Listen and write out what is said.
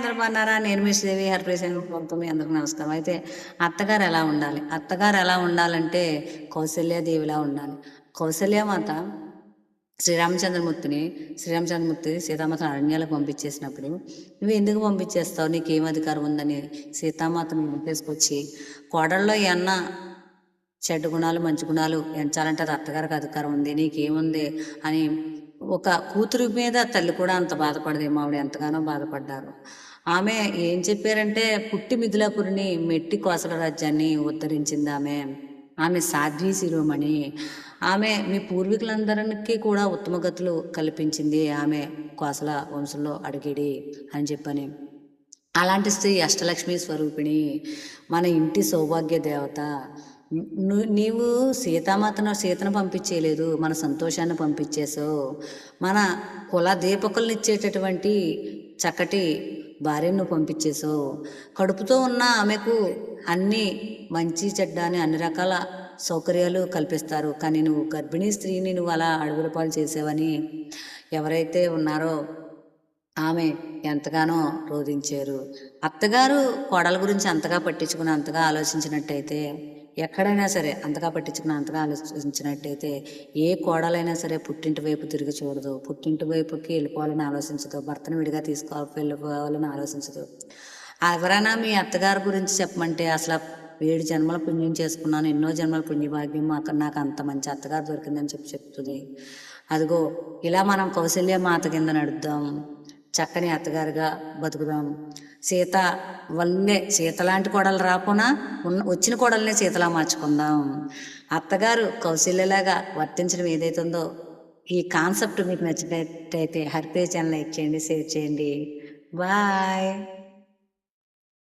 అందరు బాగున్నారా? నేను మీ శ్రీదేవి హరిప్రసాద్ పంపం మీ అందరికి నమస్కారం. అయితే అత్తగారు ఎలా ఉండాలి? అత్తగారు ఎలా ఉండాలంటే కౌశల్యాదేవిలా ఉండాలి. కౌశల్యమాత శ్రీరామచంద్రమూర్తిని శ్రీరామచంద్రమూర్తి సీతామాతను అరణ్యాలకు పంపించేసినప్పుడు నువ్వు ఎందుకు పంపించేస్తావు? నీకు ఏం అధికారం ఉందని సీతామాతను తీసుకొచ్చి కోడల్లో ఏమన్నా చెడ్డ గుణాలు మంచి గుణాలు ఎంచాలంటే అది అత్తగారికి అధికారం ఉంది నీకేముంది అని ఒక కూతురు మీద తల్లి కూడా అంత బాధపడదేమో ఆవిడ. ఎంతగానో బాధపడ్డారు. ఆమె ఏం చెప్పారంటే పుట్టి మిథులాపురిని మెట్టి కోసల రాజ్యాన్ని ఉద్ధరించింది ఆమె. ఆమె సాధ్వి శిరోమణి. ఆమె మీ పూర్వీకులందరికీ కూడా ఉత్తమ గతులు కల్పించింది. ఆమె కోసల వంశంలో అడిగిడి అని చెప్పని. అలాంటి స్త్రీ అష్టలక్ష్మి స్వరూపిణి. మన ఇంటి సౌభాగ్య దేవత. నీవు సీతామాతను సీతను పంపించేయలేదు మన సంతోషాన్ని పంపించేసావు మన కుల దీపకులను ఇచ్చేటటువంటి చక్కటి భార్యను పంపించేసో పంపించేసావు కడుపుతో ఉన్న ఆమెకు అన్ని మంచి చెడ్డ అని అన్ని రకాల సౌకర్యాలు కల్పిస్తారు. కానీ నువ్వు గర్భిణీ స్త్రీని నువ్వు అలా అడుగుల పాలు చేసావని ఎవరైతే ఉన్నారో ఆమె ఎంతగానో రోధించారు. అత్తగారు కోడల గురించి అంతగా పట్టించుకుని అంతగా ఆలోచించినట్టయితే ఎక్కడైనా సరే అంతగా పట్టించుకుని అంతగా ఆలోచించినట్టయితే ఏ కోడలైనా సరే పుట్టింటి వైపు తిరిగి చూడదు. పుట్టింటి వైపుకి వెళ్ళిపోవాలని ఆలోచించదు. భర్తను విడిగా తీసుకో వెళ్ళిపోవాలని ఆలోచించదు. ఎవరైనా మీ అత్తగారి గురించి చెప్పమంటే అసలు ఏడు జన్మల పుణ్యం చేసుకున్నాను ఎన్నో జన్మల పుణ్యభాగ్యం మాకు నాకు అంత మంచి అత్తగారు దొరికిందని చెప్పి చెప్తుంది. అదిగో ఇలా మనం కౌశల్య మాత కింద నడుద్దాం. చక్కని అత్తగారుగా బతుకుదాం. సీత వల్లే సీత లాంటి కోడలు రాకున్నా ఉన్న వచ్చిన కోడల్నే సీతలా మార్చుకుందాం. అత్తగారు కౌశల్యలాగా వర్తించడం ఏదైతే ఉందో ఈ కాన్సెప్ట్ మీకు నచ్చినట్టయితే హరిపే ఛానల్ లైక్ చేయండి షేర్ చేయండి. బాయ్.